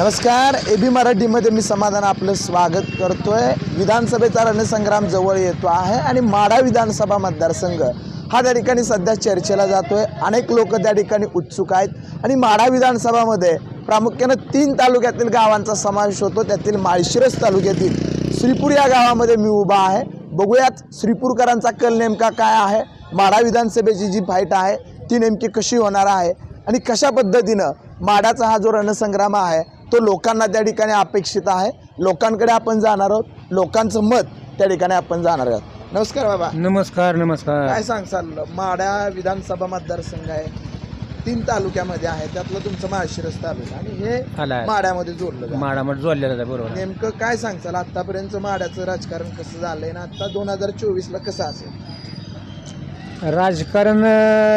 नमस्कार A B मराठीमध्ये मी समाधान आपलं स्वागत करतोय. विधानसभेचा रणसंग्राम जवळ येतो आहे आणि माढा विधानसभा मतदारसंघ हा त्या ठिकाणी सध्या चर्चेला जातोय. अनेक लोक त्या ठिकाणी उत्सुक आहेत आणि माढा विधानसभामध्ये प्रामुख्यानं तीन तालुक्यातील गावांचा समावेश होतो. त्यातील माळशिरस तालुक्यातील श्रीपूर या गावामध्ये मी उभा आहे. बघूयात श्रीपूरकरांचा कल नेमका काय आहे? माढा विधानसभेची जी फाईट आहे ती नेमकी कशी होणार आहे? आणि कशा पद्धतीनं माडाचा हा जो रणसंग्राम आहे तो लोकांना त्या ठिकाणी अपेक्षित आहे. लोकांकडे आपण जाणार आहोत. लोकांचं मत त्या ठिकाणी आपण जाणार आहोत. नमस्कार बाबा. नमस्कार नमस्कार. काय सांगसाल? माडा विधानसभा मतदारसंघ आहे. तीन तालुक्यामध्ये आहे. त्यातलं तुमचं माळशिरस तालुका आणि हे माड्यामध्ये जोडलं. माडामठ जोडलेलं आहे बरोबर. नेमकं काय सांगचाल आतापर्यंत माड्याचं राजकारण कसं झालंय ना आता दोन हजार चोवीस ला कसं असेल? राजकारण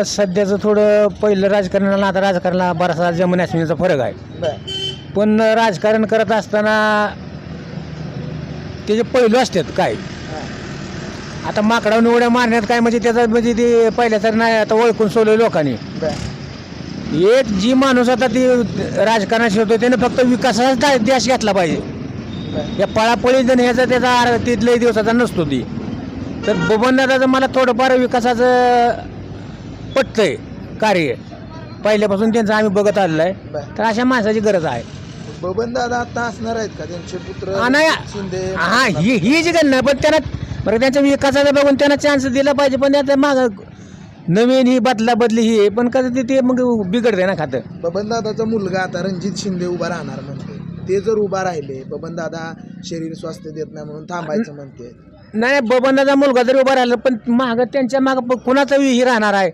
सध्याचं थोडं पहिलं राजकारण आणि आता राजकारणाला बराचसा जमीन फरक आहे. बर. पण राजकारण करत असताना त्याचे पहिलं असतात काय? आता माकडावर उड्या मारण्यात काय म्हणजे त्याचा म्हणजे ते पहिल्या तर नाही आता ओळखून सोडलं लोकांनी. एक जी माणूस आता ती राजकारणात शिरतो त्याने फक्त विकासाचा देश घेतला पाहिजे. या पळापळी जण ह्याचा त्याचा आर तिथल्याही दिवसाचा नसतो ती. तर बबनदादाचं मला थोडंफार विकासाचं पटतंय कार्य. पहिल्यापासून त्यांचं आम्ही बघत आलेलं आहे. तर अशा माणसाची गरज आहे. बबन दादा आता असणार आहेत का? त्यांचे पुत्र हा, नाही. शिंदे हा ही ही जी नाही पण त्यांना बरं त्यांच्या विकासाचं बघून त्यांना चान्स दिला पाहिजे पण त्याचं माग नवीन ही बदला बदली ही आहे पण कसं ते- ते मग बिघडते ना खातं. बबन दादाचा मुलगा आता रणजित शिंदे उभा राहणार म्हणते ते जर उभा राहिले बबन दादा शरीर स्वास्थ्य देत नाही म्हणून थांबायचं म्हणते नाही बबनदाचा मुलगा जरी उभा राहिला पण माग त्यांच्या माग कुणाचं हे राहणार आहे?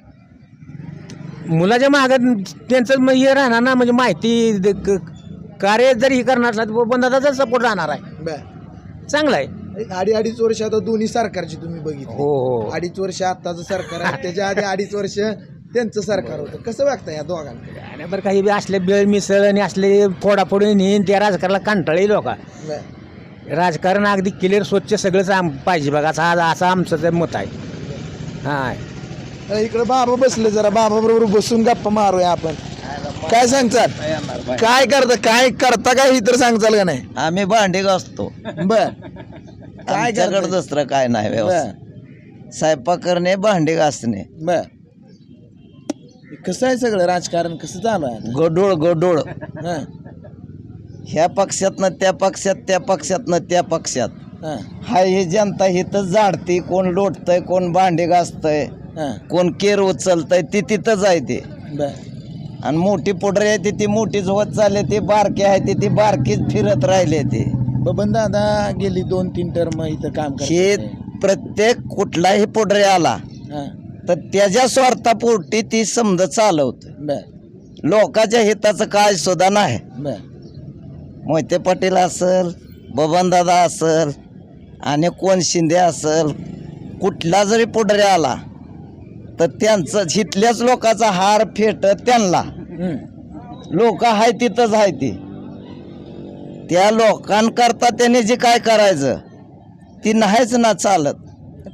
मुलाच्या माग त्यांचं मग हे राहणार ना म्हणजे माहिती द- क- कार्य जरी हे करणार असला तर बबनदादाचा सपोर्ट राहणार आहे. बर. चांगला आहे. अडी अडीच वर्ष आता दोन्ही सरकारची तुम्ही बघितली. हो हो. अडीच वर्ष आत्ताचं सरकार आहे त्याच्या आधी अडीच वर्ष त्यांचं सरकार होतं. कसं वागतं या दोघांकडे? आणि बरं काही बी असले बेळ मिसळ आणि असले फोडाफोडी नेईन त्या राजकारणाला कंटाळी लोक. बर. राजकारण अगदी क्लिअर स्वच्छ सगळंच आम पाहिजे बघा असं आज असं आमचं ते मत आहे. हां इकडे बाबा बसले जरा बाबा बरोबर बसून गप्पा मारूया आपण. काय सांगचाल काय करता काय करता काय ही तर सांगचाल का नाही? आम्ही भांडी घासतो. बर. काय आमच्याकडे करताय? दुसरं काय नाही स्वयंपाक करणे भांडी घासणे. बर. कसं आहे सगळं राजकारण? कसं चालू आहे गोडोळ गोडोळ? हं, ह्या पक्षातनं त्या पक्षात त्या पक्षातनं त्या पक्षात. हं, हा ही जनता हिथं जाडते कोण लोटतंय कोण भांडी घासतंय हं, कोण केर उचलतंय ती तिथंच आहे ते. बर. आणि मोठी पुढरी आहे ती ती मोठीच होत चालले ती बारकी आहे ती ती बारकीच फिरत राहिले ते. बबन दादा गेली दोन तीन टर्म इथं काम हे करतात प्रत्येक कुठलाही पुढरी आला तर त्याच्या स्वार्थापोटी ती समज चालवत. बर. लोकांच्या हिताचं काय सुद्धा नाही. बर. मोहिते पाटील असल बबनदादा असल आणि कोण शिंदे असल कुठला जरी पुढरे आला तर त्यांचं हिथल्याच लोकांचा हार फेट त्यांना. लोक आहे तिथंच आहे ती. त्या लोकांकरता त्याने जे काय करायचं ती नाहीच ना चालत.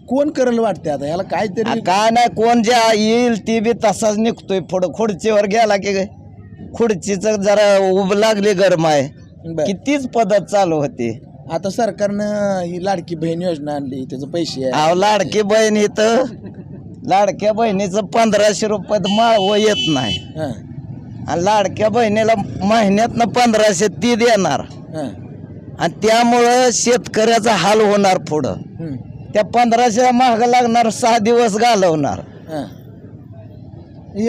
कोण करल वाटते आता? याला आ, काहीतरी काय नाही कोण जे येईल ती बी तसाच निघतोय पुढं. खुर्चीवर गेला की खुर्चीचं जरा उभ लागली गरम आहे. कितीच पद्धत चालू होती. आता सरकारनं ही लाडकी बहीण योजना आणली त्याचे पैसे लाडकी बहीण इथं लाडक्या बहिणीचं पंधराशे रुपयात माळवं येत नाही. आणि लाडक्या बहिणीला महिन्यातनं पंधराशे ती देणार. आणि त्यामुळं शेतकऱ्याचा हाल होणार पुढं. त्या पंधराशे महाग लागणार सहा दिवस घालवणार. हं.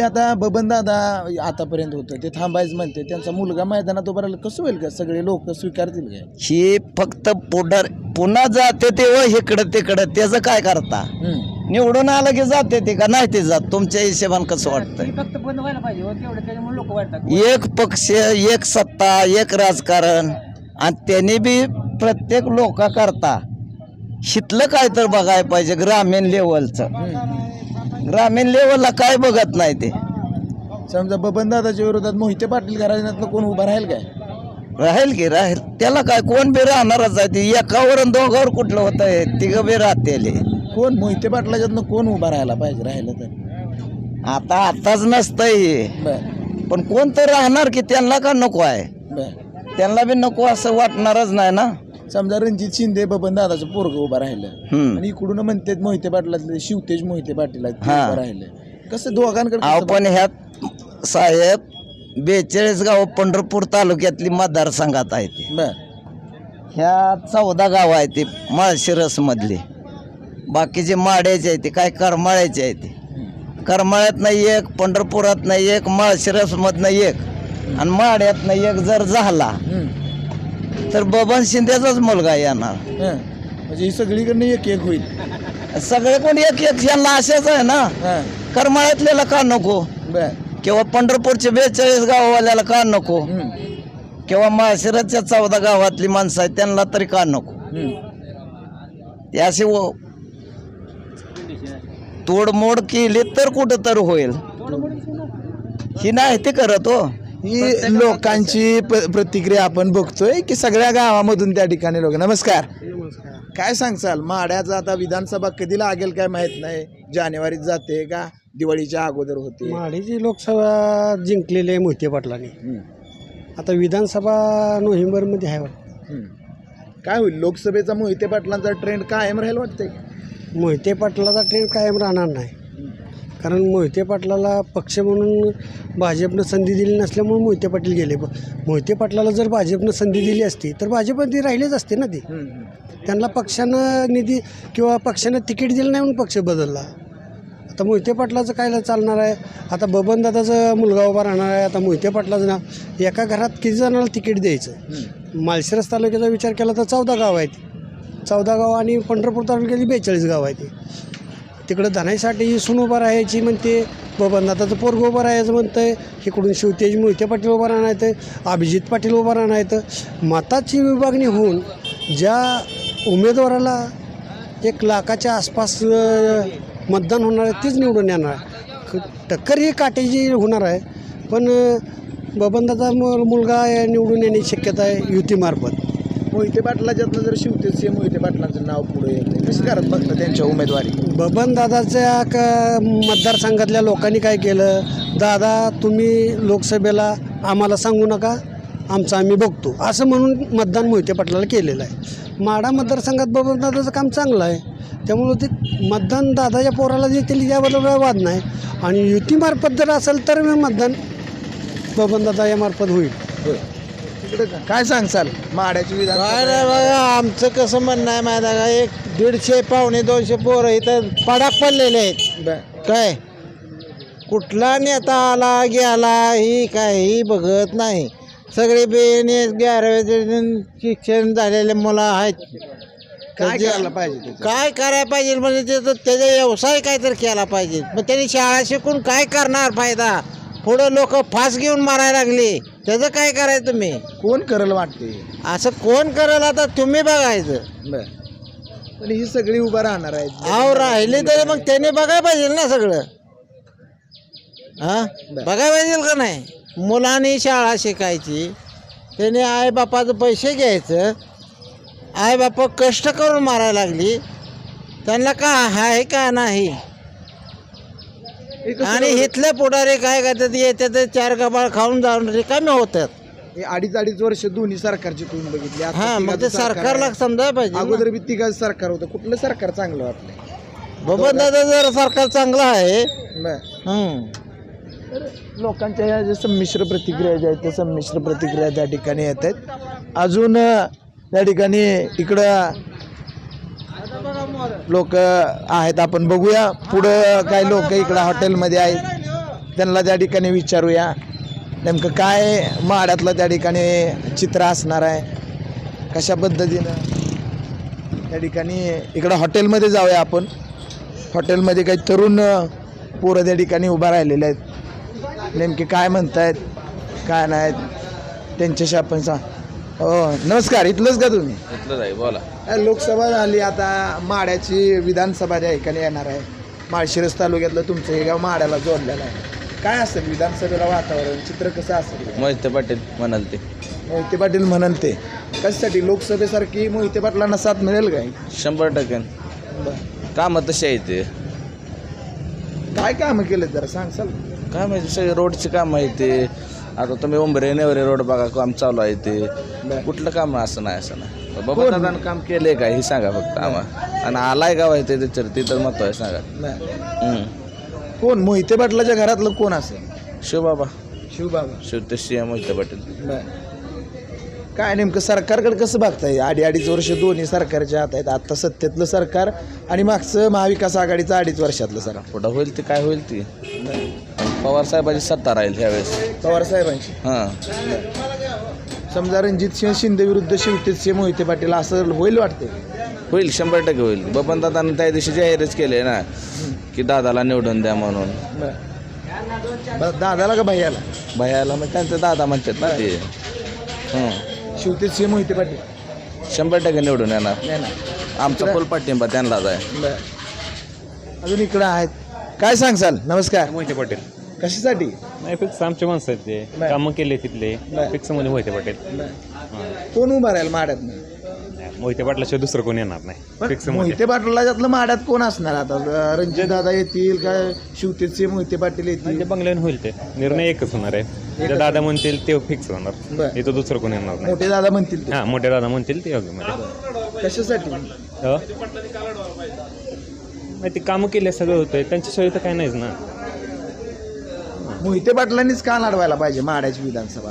आता बबन दादा आतापर्यंत होतं. ते थांबायचं म्हणते. त्यांचा मुलगा मैदानात उभा राहिला. कसं होईल का? सगळे लोक स्वीकारतील काय ही फक्त पुढर पुन्हा जाते तेव्हा इकडं तिकडं. त्याचं काय करता? हं, निवडून आलं की जाते ते का नाही ते जात? तुमच्या हिशोबान कसं वाटतंय? फक्त बंद व्हायला पाहिजे हो, तेवढं त्याच्यामुळे लोक वाटतात एक पक्ष एक सत्ता एक राजकारण आणि त्यांनी बी प्रत्येक लोकांकरता शितलं काय तर बघायला पाहिजे ग्रामीण लेवलचं. ग्रामीण लेवलला काय बघत नाही ते? समजा बबन दादाच्या विरोधात मोहिते पाटील घराण्यातलं कोण उभा राहील काय? राहील की राहील? त्याला काय कोण बी राहणारच आहे ते? एकावर आणि दोघावर कुठलं होतं तिघं बी राहतेले. कोण मोहिते पाटलाच्यातनं कोण उभा राहायला पाहिजे? राहिलं तर. आता आताच नसतंय बर. पण कोण तर राहणार की त्यांना का नको आहे? बर. त्यांना बी नको असं वाटणारच नाही ना. समजा रणजित शिंदे बबन दादाचं पोरग उभं राहिलं. आणि इकडून म्हणतात मोहिते पाटलातले शिवतेज मोहिते पाटील हा. राहिलं. कसं दोघांकडे अहो कसं पण ह्यात साहेब बेचाळीस गाव पंढरपूर तालुक्यातली मतदारसंघात आहे ते. ह्या चौदा गाव आहे ते माळशिरस मधली बाकीचे माड्याचे आहे ते काय करमाळ्याचे आहे ते. करमाळ्यात नाही एक पंढरपुरात नाही एक माळशिरस मधनं एक. आणि माड्यात नाही एक जर झाला. तर बबन शिंदेचाच मुलगा येणार. म्हणजे ही सगळीकडनं एक एक होईल. सगळे कोण एक एक यांना असेच आहे ना. करमाळ्यातल्याला का नको? बर. किंवा पंढरपूरचे बेचाळीस गाववाल्याला का नको. किंवा माळशिरसच्या चौदा गावातली माणसं आहेत त्यांना तरी का नको. ते असे तोडमोड केली तर कुठं तर होईल. ही नाही ते करत हो. ही लोकांची प- प्रतिक्रिया आपण बघतोय की सगळ्या गावामधून त्या ठिकाणी लोक नमस्कार. काय सांगसाल माड्याचा आता विधानसभा कधी लागेल काय माहीत नाही. जानेवारीत जाते का? दिवाळीच्या अगोदर होते. माढीची लोकसभा जिंकलेली आहे मोहिते पाटलांनी. आता विधानसभा नोव्हेंबरमध्ये आहे वाटतं. काय होईल? लोकसभेचा मोहिते पाटलांचा ट्रेंड कायम राहील वाटतंय. मोहिते पाटलाचा ट्रेंड कायम राहणार नाही. कारण मोहिते पाटलाला पक्ष म्हणून भाजपनं संधी दिली नसल्यामुळे मोहिते पाटील गेले. मोहिते पाटलाला जर भाजपनं संधी दिली असती तर भाजपमध्ये राहिलेच असते ना ते. त्यांना पक्षानं निधी किंवा पक्षानं तिकीट दिलं नाही म्हणून पक्ष बदलला. आता मोहिते पाटलाचं काय चालणार आहे? आता बबनदादाचा मुलगा उभा राहणार आहे. आता मोहिते पाटलाचं नाव एका घरात किती जणांना तिकीट द्यायचं. माळशिरस तालुक्याचा विचार केला तर चौदा गाव आहेत. चौदा गाव आणि पंढरपूर तालुक्यातली बेचाळीस गाव आहे ते तिकडं धनाईसाठी सून उभा राहायची म्हणते बबननाथाचं पोरग उभं राहायचं म्हणतं आहे इकडून शिवतेज मोहिते पाटील उभं राहणार अभिजित पाटील उभं राहणार मताची विभागणी होऊन ज्या उमेदवाराला एक लाखाच्या आसपास मतदान होणार आहे तीच निवडून येणार आहे. टक्कर ही काटेची होणार आहे पण बबनदाचा मुलगा निवडून येण्याची शक्यता आहे युतीमार्फत. मोहिते पाटलाच्यातनं जर शिवतेच मोहिते पाटलांचं नाव पुढे येते कसं करत बघता त्यांच्या उमेदवारी? बबनदादाच्या क मतदारसंघातल्या लोकांनी काय केलं? दादा तुम्ही लोकसभेला आम्हाला सांगू नका आमचं आम्ही बघतो. असं म्हणून मतदान मोहिते पाटलाला केलेलं आहे. माडा मतदारसंघात बबनदादाचं काम चांगलं आहे. त्यामुळं ते मतदान दादाच्या पोराला जे केली याबद्दल वाद नाही. आणि युतीमार्फत जर असेल तर मतदान बबनदादा यामार्फत होईल. तिकडे काय सांगसाल माड्याची विधान काय नाही बघा आमचं कसं म्हणणं आहे माहिती आहे का? एक दीडशे पावणे दोनशे पोरं इथं पडाक पडलेले आहेत. काय? कुठला नेता आला गेला ही काही बघत नाही. सगळे बेने ग्यारावे शिक्षण झालेले मुलं आहेत. काय त्याचे- करायला पाहिजे त्याचं? काय करायला पाहिजे? म्हणजे त्याचं त्याचा व्यवसाय काहीतरी केला पाहिजे. मग त्यांनी शाळा शिकून काय करणार फायदा? पुढं लोक फास घेऊन मारायला लागले. त्याचं काय करायचं तुम्ही? कोण करल वाटते? असं कोण करेल आता तुम्ही बघायचं. बर. पण ही सगळी उभा राहणार आहेत. आव राहिले तरी मग त्याने बघायला पाहिजे ना सगळं. हा? बघायला पाहिजे का नाही? मुलांनी शाळा शिकायची त्याने आईबापाचं पैसे घ्यायचं आईबापा कष्ट करून मारायला लागली. त्यांना का आहे का नाही? आणि इथले पुढारी काय करतात येतात चार गबाळ खाऊन जाऊन रिकामे होतात. हे अडीच अडीच वर्ष दोन्ही सरकारची तुम्ही बघितली. आता हा मग ते तिघाचं सरकार सरकारला आहे. समजायला पाहिजे ना. अगोदर बी तिघाचं सरकार होतं. कुठलं सरकार चांगलं वाटलं? बबन दादा जर सरकार चांगलं आहे बर. हम्म. लोकांच्या ह्या ज्या संमिश्र प्रतिक्रिया ज्या आहेत त्या संमिश्र प्रतिक्रिया त्या ठिकाणी येत आहेत. अजून अ, त्या ठिकाणी इकडं लोक आहेत आपण बघूया. पुढं काही लोक इकडं हॉटेलमध्ये आहेत. त्यांना त्या ठिकाणी विचारूया. नेमकं काय माड्यातलं त्या ठिकाणी चित्र असणार आहे? कशा पद्धतीनं त्या ठिकाणी इकडं हॉटेलमध्ये जाऊया आपण. हॉटेलमध्ये काही तरुण पोरं त्या ठिकाणी उभा राहिलेले आहेत. नेमके काय म्हणतायत काय नाहीत त्यांच्याशी आपण सांग हो नमस्कार इथलंच का तुम्ही? इथलंच आहे बोला. अ, लोकसभा झाली आता माड्याची विधानसभा त्या ठिकाणी येणार आहे. माळशिरस तालुक्यातलं तुमचं हे गाव माड्याला जोडलेलं आहे. काय असेल विधानसभेला वातावरण? चित्र कसं असेल? मोहिते पाटील म्हणाल ते. मोहिते पाटील म्हणाल ते. कशासाठी? लोकसभेसारखी मोहिते पाटलांना साथ मिळेल काय शंभर टक्के. कामं तशी आहे ते. काय कामं केलं जरा सांगसाल काय माहिती सगळे रोडची कामं आहे ते. आता तुम्ही उंबरे नेवरे रोड बघा काम चालू आहे ते. कुठलं काम असं नाही असं नाही. बाबा दादानं काम केलंय का? हे सांगा फक्त आम्हाला आणि आलाय गाव आहे ते त्याच्यावर ते तर महत्त्व आहे सांगा. बरं. हम्म. कोण? मोहिते पाटलाच्या घरातलं कोण असेल? शिवबाबा शिवबाबा शिवते सिंह मोहिते पाटील. बरं. काय नेमकं सरकारकडे कसं बघताय? अडी अडीच वर्ष दोन्ही सरकारच्या हात आहेत. आता सत्तेतलं सरकार आणि मागचं महाविकास आघाडीचं अडीच वर्षातलं सरकार. पुढं होईल ते काय होईल ती? पवार साहेबाची सत्ता राहील ह्यावेळेस. पवार साहेबांची? हां. समजा रणजित सिंह शिंदे विरुद्ध शिवतेज सिंह मोहिते पाटील असं होईल वाटते होईल शंभर टक्के होईल. बबन दादानं त्या दिवशी जाहीरच केले ना की दादाला निवडून द्या म्हणून. बरं. दादाला का भैयाला? भैयाला मग त्यांचं दादा म्हणतात ना ते. हं. शिवतेज सिंह मोहिते पाटील. शंभर टक्के निवडून येणार. नाही ना आमचा फुल पाठिंबा त्यांनाच आहे. बरं. अजून इकडं आहेत. काय सांगसाल नमस्कार. मोहिते पाटील. कशासाठी? नाही फिक्स आमचे माणसं आहेत ते. बरं. कामं केले तिथले. बरं. फिक्समध्ये मोहिते पाटील. कोण उभा राहील माड्यात मोहिते पाटलाशिवाय दुसरं कोणी येणार नाही. फिक्स मोहिते पाटलाच्यातलं माड्यात कोण असणार आता? रणजित दादा येतील का? शिवतेज सिंह मोहिते पाटील येतील? ते बंगल्याने होईल ते. निर्णय एकच होणार आहे. जे दादा म्हणतील ते फिक्स होणार. इथं दुसरं कोणी येणार नाही. मोठे दादा म्हणतील ते. हा मोठे दादा म्हणतील ते योग्यमध्ये. कशासाठी? हो? नाही ते कामं केले सगळं होतंय. त्यांच्याशिवाय तर काय नाहीच ना. मोहिते पाटलांनीच का लढवायला पाहिजे माड्याची विधानसभा.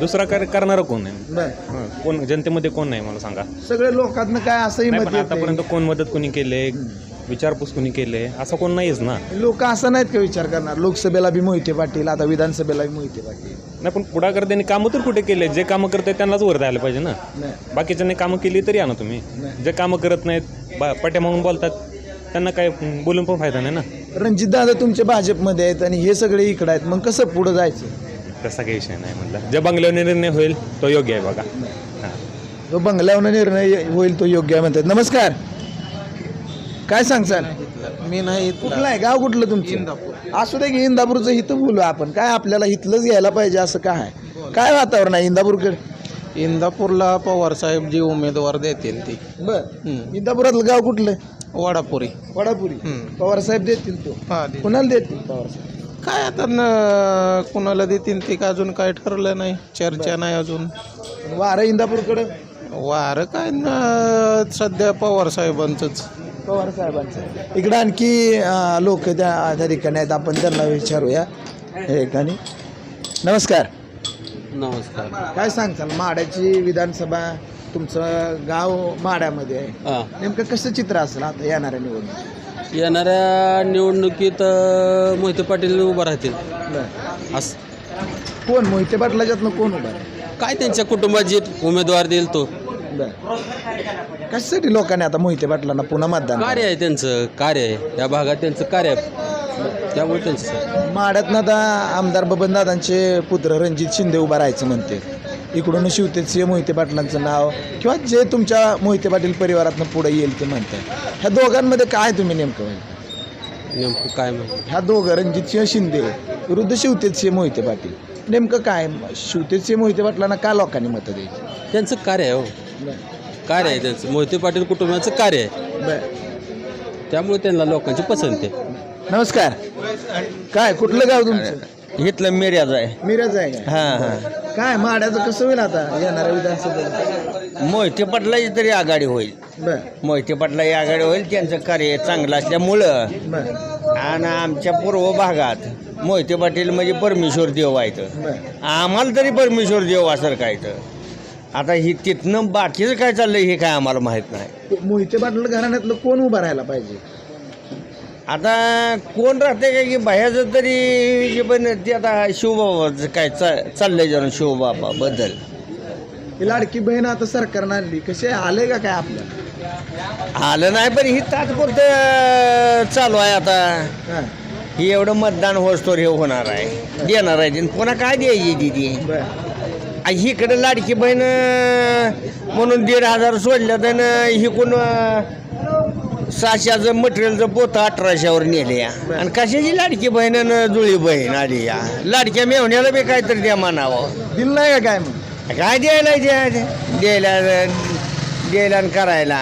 दुसरा काय करणारं कोण आहे? बर. हं, कोण जनतेमध्ये कोण नाही मला सांगा? सगळे लोकांना काय असंही नाही पण आतापर्यंत कोण मदत कोणी केले? विचारपूस कोणी केले? असं कोण नाहीच ना. लोक असं नाहीत का विचार करणार? लोकसभेला बी मोहिते पाटील आता विधानसभेला बी मोहिते पाटील. नाही पण पुढाकार त्यांनी कामं तर कुठे केले? जे कामं करतात त्यांनाच वर द्यायला पाहिजे ना. नाही. बाकीच्यांनी कामं केली तरी आणा तुम्ही. जे कामं करत नाहीत बा पट्या मागून बोलतात त्यांना काय बोलून पण फायदा नाही ना. रणजित दादा तुमचे भाजपमध्ये आहेत आणि हे सगळे इकडे आहेत. मग कसं पुढं जायचं? तसा काही विषय नाही म्हटलं. जे बंगल्यावर निर्णय होईल तो योग्य आहे बघा. हां. जो बंगल्यावर निर्णय होईल तो योग्य आहे म्हणतात. नमस्कार. काय सांगचाल मी नाही कुठलं आहे? गाव कुठलं तुमचं? असू दे की इंदापूरचं हिथं बोलू आपण. काय आपल्याला हिथलंच घ्यायला पाहिजे असं काय आहे? काय वातावरण आहे इंदापूरकडे? इंदापूरला पवार साहेब जी उमेदवार देतील ती. बर. इंदापुरातलं गाव कुठलं? वडापुरी. वडापुरी. पवार साहेब देतील तो. हा कुणाला देतील पवार साहेब काय आता न कुणाला देतील ते का अजून काय ठरलं नाही. चर्चा नाही अजून. वारं इंदापूरकडं? वारं काय न सध्या पवार साहेबांचंच पवार साहेबांचं इकडं आणखी लोक त्या त्या ठिकाणी आहेत. आपण त्यांना विचारूया. या ठिकाणी नमस्कार. नमस्कार. काय सांगताल? माड्याची विधानसभा तुमचं गाव माड्यामध्ये आहे. नेमकं कसं चित्र असेल आता येणाऱ्या निवडणूक येणाऱ्या निवडणुकीत अ, मोहिते पाटील उभं राहतील. अस. कोण? मोहिते पाटलाच्यातनं कोण उभा आहे काय त्यांच्या कुटुंबात जे उमेदवार देईल तो? बरं. कशासाठी लोकांनी आता मोहिते पाटलांना पुन्हा मतदान कार्य आहे त्यांचं कार्य आहे. या भागात त्यांचं कार्य आहे. त्यामुळे त्यांचं माड्यातनं आता आमदार बबनदादांचे पुत्र रणजित शिंदे उभा राहायचं म्हणते. इकडून शिवतेज सिंह मोहिते पाटलांचं नाव किंवा जे तुमच्या मोहिते पाटील परिवारातनं पुढे येईल ते म्हणतात. ह्या दोघांमध्ये काय तुम्ही नेमकं म्हणता? नेमकं काय माहिती ह्या दोघं रणजित सिंह शिंदे विरुद्ध शिवतेज सिंह मोहिते पाटील. नेमकं काय? शिवतेज सिंह मोहिते पाटलांना का लोकांनी मतं द्यायची? त्यांचं कार्य आहे हो. कार्य आहे त्यांचं. मोहिते पाटील कुटुंबाचं कार्य आहे. बरं. त्यामुळे त्यांना लोकांची पसंती आहे. नमस्कार. काय कुठलं गाव तुमचं? इथलं मिर्याज आहे. मिरज आहे का? हां हां. काय माड्याचं कसं होईल आता येणाऱ्या विधानसभेला? मोहिते पाटलाची तरी आघाडी होईल. बर. मोहिते पाटलाची आघाडी होईल त्यांचं कार्य चांगलं असल्यामुळं. बर. आणि आमच्या पूर्व भागात मोहिते पाटील म्हणजे परमेश्वर देव आहेत. बर. आम्हाला तरी परमेश्वर देव असं काय तर आता ही तिथनं बाकीचं काय चाललंय हे काय आम्हाला माहीत नाही. मोहिते पाटील घराण्यातलं कोण उभं राहायला पाहिजे? आता कोण राहते काय की बाह्याचं तरी जे पण ते आता शिवबाबाचं काय चा चाललंय जरा शिवबाबा बद्दल. ही लाडकी बहीण आता सरकारनं आणली. कसे आले का काय आपलं? आलं नाही पण ही तात्पुरतं चालू आहे आता. हां. ही एवढं मतदान होस्तोर हे होणार आहे. देणार आहे ती. पुन्हा काय द्यायची दिदी बर. इकडे लाडकी बहीण अं, म्हणून दीड हजार सोडलं तर हिकून सहाशेचं मटेरियलचं पोतं अठराशेवर नेले या. आणि कशाची लाडकी बहीण आणि जुळी बहीण आली या? लाडक्या मेवण्याला बी काहीतरी द्या म्हणावं. दिलं नाही का काय मग? काय द्यायला द्या? द्यायला द्यायला आणि करायला.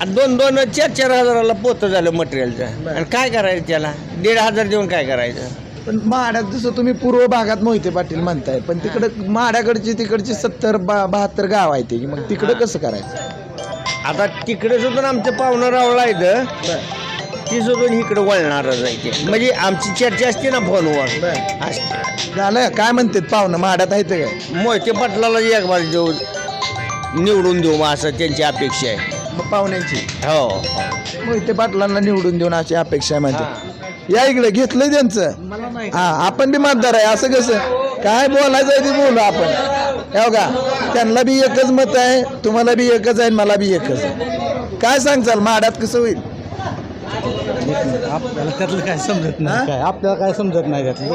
आणि दोन दोन चार चार हजाराला पोतं झालं मटेरियलचं आणि काय करायचं त्याला? दीड हजार देऊन काय करायचं? पण माड्यात जसं तुम्ही पूर्व भागात मोहिते पाटील म्हणताय पण तिकडं माड्याकडची तिकडची सत्तर बा बहात्तर गाव आहे ते मग तिकडं कसं करायचं? आता तिकडे सुद्धा आमचं पाहुणं रावला इथं. ती सुद्धा इकडे वळणारच आहे ते. म्हणजे आमची चर्चा असते ना फोनवर. असते झालं? काय म्हणतात पाहुणं? माड्यात आहे ते काय मोहिते पाटलाला एक बार देऊ निवडून देऊ मग असं त्यांची अपेक्षा आहे. मग पाहुण्यांची? हो. मोहिते पाटलांना निवडून देऊन अशी अपेक्षा आहे म्हणते. या इकडे घेतलंय त्यांचं. हा आपण बी मतदार आहे असं कसं? काय बोलायचं आहे ते बोलू आपण. हो का त्यांना बी एकच मत आहे तुम्हाला बी एकच आहे मला बी एकच आहे. काय सांगचाल माड्यात कसं होईल? आपल्याला त्यातलं काय समजत नाही काय? आपल्याला काय समजत नाही त्यातलं?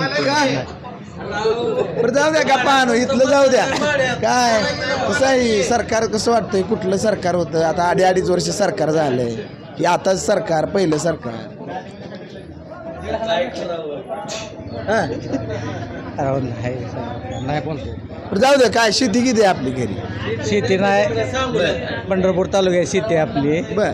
बरं जाऊ द्या का पाहणं इथलं जाऊ द्या. काय? कसं आहे? सरकार कसं वाटतंय? कुठलं सरकार होतं? आता अडी अडीच वर्ष सरकार झालंय. की आताच सरकार पहिलं सरकार. हा? नाही बोलतो बरं जाऊ दे काय शेती किती आहे आपली घरी? शेती नाही. पंढरपूर तालुक्यात शेती आहे आपली. बर.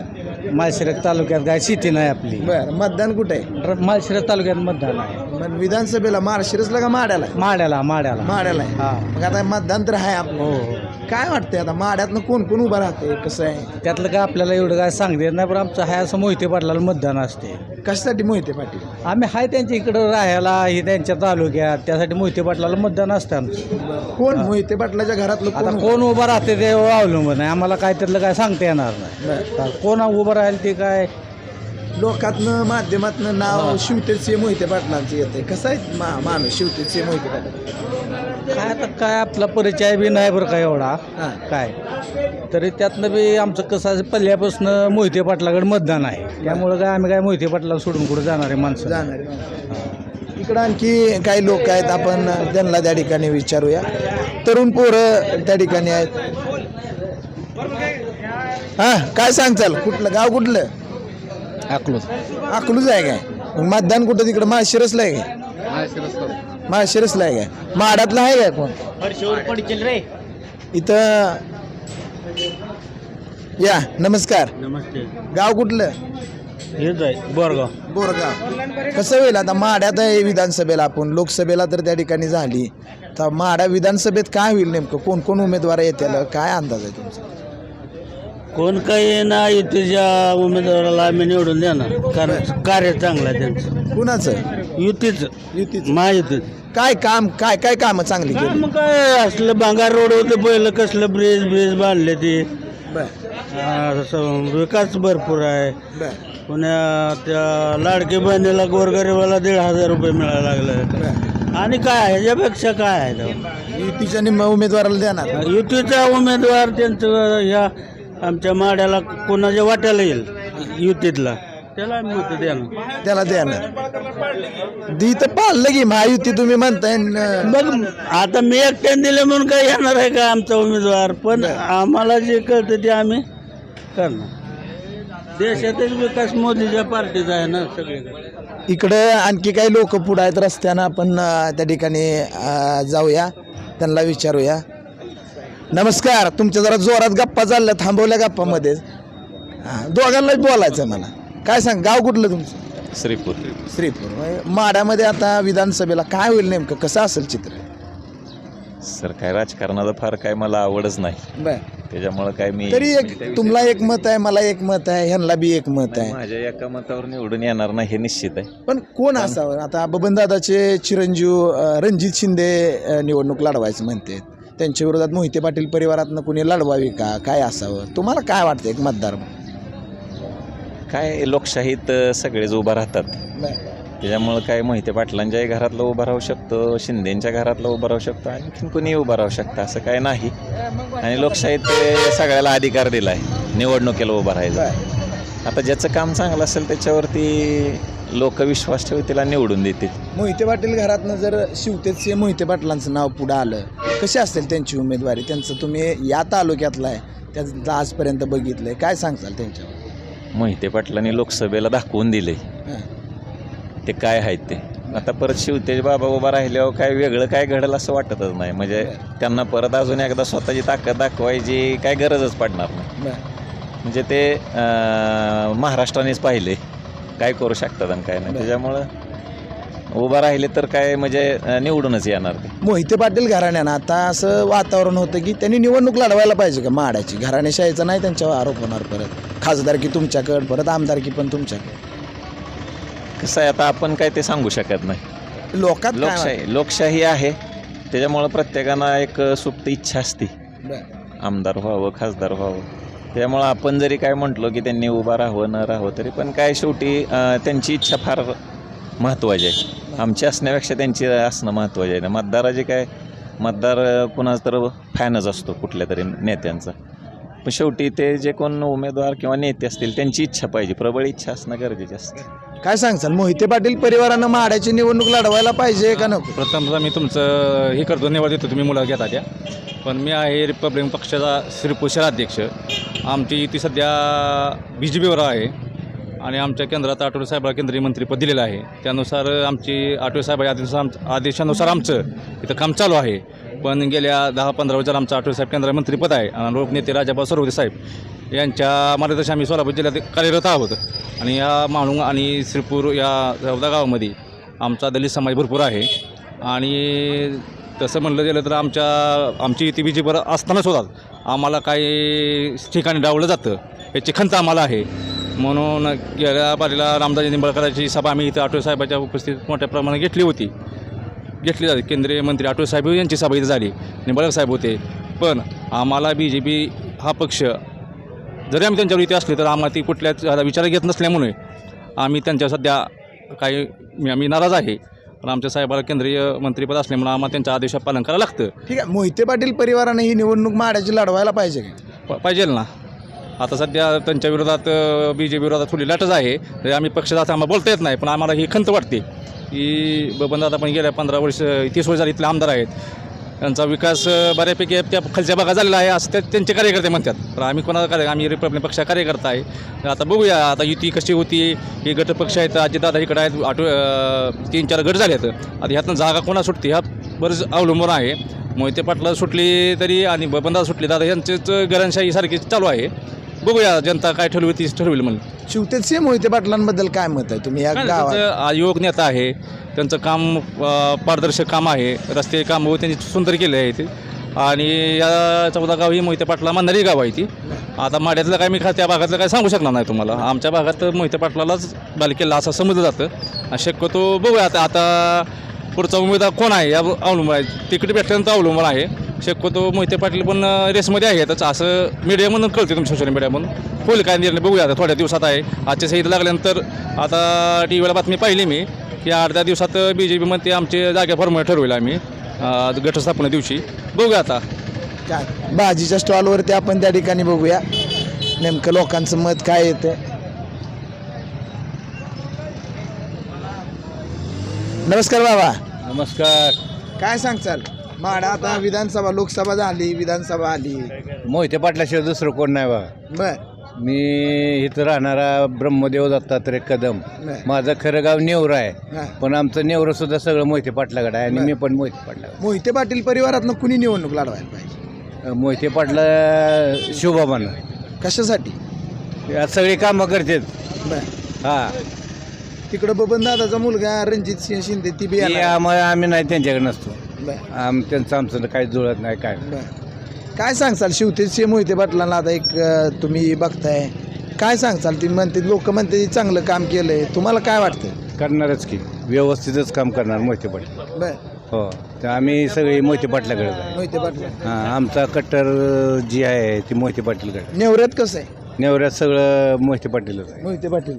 माळशिरस तालुक्यात काय शेती नाही आपली. बर मतदान कुठे? आहे माळशिरस तालुक्यात मतदान आहे. मग विधानसभेला माळशिरसला का माड्याला? माड्याला माड्याला. माड्याला. आहे हा. मग आता मतदान तर आहे आपलं. हो हो. काय वाटतंय आता? माड्यातनं कोण कोण उभं राहतंय? कसं आहे? त्यातलं काय आपल्याला एवढं काय सांगता येत नाही पण आमचं हाय असं मोहिते पाटलाला मतदान असते कशासाठी मोहिते पाटील? आम्ही हाय त्यांच्या इकडं राहायला हे त्यांच्या तालुक्यात त्यासाठी मोहिते पाटलाला मतदान असतं आमचं. कोण? मोहिते पाटलाच्या घरातलं आता कोण? कोण उभं राहते ते अवलंबून आहे. आम्हाला काय त्यातलं काय सांगता येणार नाही. बरं. कोण उभं राहील ते काय? लोकातनं माध्यमातनं नाव शिवतेचे मोहिते पाटलांचं येतंय. कसं आहे मा माणूस? शिवतेचे मोहिते पाटील. काय आता काय आपला परिचय बी नाही बरं काय एवढा. हां. काय? तरी त्यातनं बी आमचं कसं आहे, पहिल्यापासून मोहिते पाटलाकडे मतदान आहे. त्यामुळं काय आम्ही काय मोहिते पाटलाला सोडून कुठं जाणार आहे माणसं? जाणार. इकडं आणखी काही लोक आहेत आपण त्यांना त्या ठिकाणी विचारूया. तरुण पोरं त्या ठिकाणी आहेत. हा काय सांगचाल कुठलं? गाव कुठलं? अकलूज. अकलूज आहे काय? मग मतदान कुठं तिकडं? माळशिरसला आहे काय? माळशिरसला आहे काय? माडातला आहे काय कोण? इथं या नमस्कार. नमस्ते. गाव कुठलं? हेच आहे बोरगाव. बोरगाव. कसं होईल आता? माड्यात आहे विधानसभेला आपण. लोकसभेला तर त्या ठिकाणी झाली. तर माड्या विधानसभेत काय होईल नेमकं? कोण कोण उमेदवार येतील काय अंदाज आहे तुमचा? कोण काही ना युतीच्या उमेदवाराला आम्ही निवडून देणार. कारण कार्य चांगलं आहे त्यांचं. कुणाचं? युतीचं. युतीच. महायुतीच काय काम काय काय कामं चांगली काय केली? मग काय असलं भांगार रोड होते पहिलं कसलं ब्रिज ब्रिज बांधले ते. बर. असं विकास भरपूर आहे. बर. पुण्या त्या लाडकी बहिणीला गोरगरिबाला दीड हजार रुपये मिळायला लागलं. आणि काय ह्याच्यापेक्षा काय आहे तेव्हा? युतीच्या निम्म उमेदवाराला देणार. युतीचा उमेदवार त्यांचं ह्या आमच्या माड्याला कोणाच्या वाट्याला येईल? युतीतला. त्याला मत देणार त्याला देणार दी तर पाळलं की महायुती तुम्ही म्हणताय न- मग आता मी एकट्याने दिले म्हणून काय येणार आहे का आमचा उमेदवार? पण आम्हाला जे कळतं ते आम्ही करणार. देशातच विकास मोदीच्या पार्टीचा आहे ना सगळीकडे. इकडं आणखी काही लोक पुढे आहेत रस्त्यानं आपण अं, त्या ठिकाणी अं, जाऊया. त्यांना विचारूया. नमस्कार तुमच्या जरा जोरात गप्पा चालल्या थांबवल्या गप्पामध्ये. हां दोघांनाच बोलायचं आहे मला. काय सांग गाव कुठलं तुमचं? श्रीपूर. श्रीपूर. म्हणजे माड्यामध्ये आता विधानसभेला काय होईल नेमकं? कसं असेल चित्र? सर काय राजकारणाचं फार काय मला आवडच नाही. बर. त्याच्यामुळं काय मी तरी एक तुमला एक मत आहे मला एक मत आहे ह्यांना बी एक मत आहे. माझ्या एका मतावर निवडून येणार नाही हे निश्चित आहे. पण कोण असावं? आता बबनदादाचे चिरंजीव अं, रणजित शिंदे अं, निवडणूक लढवायचं म्हणते त्यांच्या विरोधात मोहिते पाटील परिवारातनं कोणी लढवावी का? काय असावं? तुम्हाला काय वाटतं एक मतदार म्हणून? काय लोकशाहीत सगळेच उभा राहतात. त्याच्यामुळं काय मोहिते पाटलांच्याही घरातलं उभं राहू शकतो शिंदेच्या घरातलं उभं राहू शकतो आणखीन कोणी उभं राहू शकतं असं काय नाही. आणि लोकशाहीत सगळ्याला अधिकार दिला आहे निवडणुकीला उभं राहायचं आता ज्याचं काम चांगलं असेल त्याच्यावरती लोक विश्वास ठेवतील आणि निवडून देतील. मोहिते पाटील घरातनं जर शिवतेचे मोहिते पाटलांचं नाव पुढं आलं कशी असेल त्यांची उमेदवारी? त्यांचं तुम्ही या तालुक्यातलं आहे त्याचं आजपर्यंत बघितलंय. काय सांगताल त्यांच्यावर? मोहिते पाटलांनी लोकसभेला दाखवून दिले. ते काय आहेत ते? आता परत शिवतेज बाबा उभा राहिल्यावर काय वेगळं काय घडेल असं वाटतच नाही. म्हणजे त्यांना परत अजून एकदा स्वतःची ताकद दाखवायची काय गरजच पडणार नाही. म्हणजे ते महाराष्ट्रानेच पाहिले. काय करू शकतात आणि काय नाही. त्याच्यामुळं उभा राहिले तर काय म्हणजे निवडूनच येणार ते. मोहिते पाटील घराण्यानं आता असं वातावरण होतं की त्यांनी निवडणूक लढवायला पाहिजे का माडाची? घराणेशाहीचा नाही त्यांच्यावर आरोप होणार परत. खासदारकी तुमच्याकडं परत आमदारकी पण तुमच्याकडे. कसं आहे आता आपण काय ते सांगू शकत नाही. लोकात काय लोकशाही लोकशाही आहे. त्याच्यामुळं प्रत्येकानं एक सुप्त इच्छा असते. वाटतं? बरं. आमदार व्हावं खासदार व्हावं. त्यामुळं आपण जरी काय म्हटलो की त्यांनी उभा राहावं न राहावं तरी पण काय शेवटी अं, त्यांची इच्छा फार महत्त्वाची आहे. आमची असण्यापेक्षा त्यांची असणं महत्त्वाचे आहे. मतदाराचे काय मतदार कुणाचा तर फॅनच असतो कुठल्या तरी नेत्यांचा. पण शेवटी ते जे कोण उमेदवार किंवा नेते असतील त्यांची इच्छा पाहिजे. प्रबळ इच्छा असणं गरजेचे असते. काय सांगचाल मोहिते पाटील परिवारानं माड्याची निवडणूक लढवायला पाहिजे का नको? प्रथमतः मी तुमचं हे करतो निवड देतो तुम्ही मुलं घेता त्या. पण मी आहे रिपब्लिकन पक्षाचा श्रीपूर शहराध्यक्ष आमची युती सध्या बी जे पीवर आहे. आणि आमच्या केंद्रात आठवडे साहेबाला केंद्रीय मंत्रीपद दिलेलं आहे. त्यानुसार आमची आठवडे साहेबाच्या आदेशानुसार आम आदेशानुसार आमचं इथं काम चालू आहे. पण गेल्या दहा पंधरा वर्षात आमचं आठवे साहेब केंद्रीय मंत्रीपद आहे. आणि लोकनेते राजाभाऊ सरवदे साहेब यांच्या मार्गदर्शन आम्ही सोलापूर जिल्ह्यात कार्यरत आहोत. आणि या माणूंग आणि श्रीपूर या चौदा गावामध्ये आमचा दलित समाज भरपूर आहे. आणि तसं म्हणलं गेलं तर आमच्या आमची इथे बी बरं असताना सुद्धा आम्हाला काही ठिकाणी डावलं जातं याची खंत आम्हाला आहे. म्हणून गेल्या बारीला रामदाजी निंबाळकरांची सभा आम्ही इथं आठवे साहेबाच्या उपस्थितीत मोठ्या प्रमाणात घेतली होती. घेतली जाते. केंद्रीय मंत्री आठवले साहेब यांची सभा इथं झाली. निंबाळकर साहेब होते. पण आम्हाला बी जे पी हा पक्ष जरी आम्ही त्यांच्यावर इथे असले तर आम्हाला ती कुठल्याच विचार घेत नसल्यामुळे आम्ही त्यांच्या सध्या काही मी- आम्ही नाराज आहे. पण आमच्या साहेबाला केंद्रीय मंत्रीपद असल्यामुळे आम्हाला त्यांच्या आदेशात पालन करावं लागतं. ठीक आहे. मोहिते पाटील परिवारानं ही निवडणूक माड्याची लढवायला पाहिजे का प- पाहिजे ना. आता सध्या त्यांच्या विरोधात बी जे विरोधात थोडी लाटच आहे. तरी आम्ही पक्षात आम्हाला बोलता येत नाही पण आम्हाला ही खंत वाटते. की बबनदादा पण गेल्या पंधरा वर्ष तीस वर्ष झाली इथले आमदार आहेत. त्यांचा विकास बऱ्यापैकी त्या खालच्या भागात झालेला आहे असं ते त्यांचे कार्यकर्ते म्हणतात. तर आम्ही कोणाला कार्य आम्ही रिपब्लिक पक्षा कार्यकर्ता आहे. आता बघूया आता युती कशी होती हे गटपक्ष आहेत अजितदादा इकडे आहेत आठव तीन चार गट झाले आहेत आता ह्यातनं जागा कोणा सुटते ह्या बरंच अवलंबून आहे. मोहिते पाटला सुटली तरी आणि बबनदादा सुटली दादा यांचेच घरांशाही चालू आहे. बघूया जनता काय ठरवी तीच ठरवेल म्हणून शिवतेज सिंह मोहिते पाटलांबद्दल काय मत आहे? तुम्ही या गावात नेता आहे त्यांचं काम अ, पारदर्शक काम आहे रस्ते कामं त्यांनी सुंदर केले आहे ते. आणि या चौदा गाव ही मोहिते पाटला मानणारी गाव आहे ती. आता माड्यातलं काय मी खा त्या भागातलं काय सांगू शकणार नाही तुम्हाला. आमच्या भागात मोहिते पाटलालाच बालिकेला असं समजलं जातं. आणि शक्यतो बघूया आता आता पुढचा उमेदवार कोण आहे या अवलंबून आहे तिकीट भेटल्यानंतर अवलंबून आहे. शक्यतो मोहिते पाटील पण रेसमध्ये आहेतच असं मीडियामधून कळते तुम्ही सोशल मीडियामधून होईल काय निर्णय बघूया आता. थोड्या दिवसात आहे. आजच्या सहित लागल्यानंतर आता टी व्हीला बातमी पाहिली मी की अर्ध्या दिवसात बी जे पीमध्ये आमचे जागे फॉर्म्युला ठरवेल आम्ही घटस्थापना दिवशी. बघूया आता. काय? भाजीच्या स्टॉलवरती आपण त्या ठिकाणी बघूया. नेमकं लोकांचं मत काय येते नमस्कार बाबा. नमस्कार. काय सांगचाल माडा आता विधानसभा लोकसभा झाली विधानसभा आली. मोहिते पाटल्याशिवाय दुसरं कोण नाही बघा बर. मी इथं राहणारा ब्रह्मदेव दत्तात्रय कदम. माझं खरं गाव नेवर आहे. पण आमचं नेवर सुद्धा सगळं मोहिते पाटलाकडे आहे आणि मी पण मोहिते पाटला मोहिते पाटील परिवारातनं कुणी निवडणूक लढवायला पाहिजे? मोहिते पाटला शिवबाबांना कशासाठी? या सगळी कामं करतात. बर. हा. तिकडं बबन दादाचा मुलगा रणजित सिंह शिंदे ती बी. आम्हाला आम्ही नाही त्यांच्याकडे नसतो. बर. आम त्यांचं आमचं काही जुळत नाही काय बर. काय सांगचाल शिवतेज सिंह मोहिते पाटलांना आता एक अं, तुम्ही बघताय. काय सांगचाल ती म्हणते लोक म्हणते चांगलं काम केलंय. तुम्हाला काय वाटतं करणारच की व्यवस्थितच काम करणार मोहिते पाटील. बर. हो तर आम्ही सगळी मोहिते पाटलाकडे मोहिते पाटील हा आमचा कट्टर जी आहे ती मोहिते पाटीलकडे. नेवऱ्यात कसं आहे? नेवऱ्यात सगळं मोहिते पाटीलच आहे. मोहिते पाटील.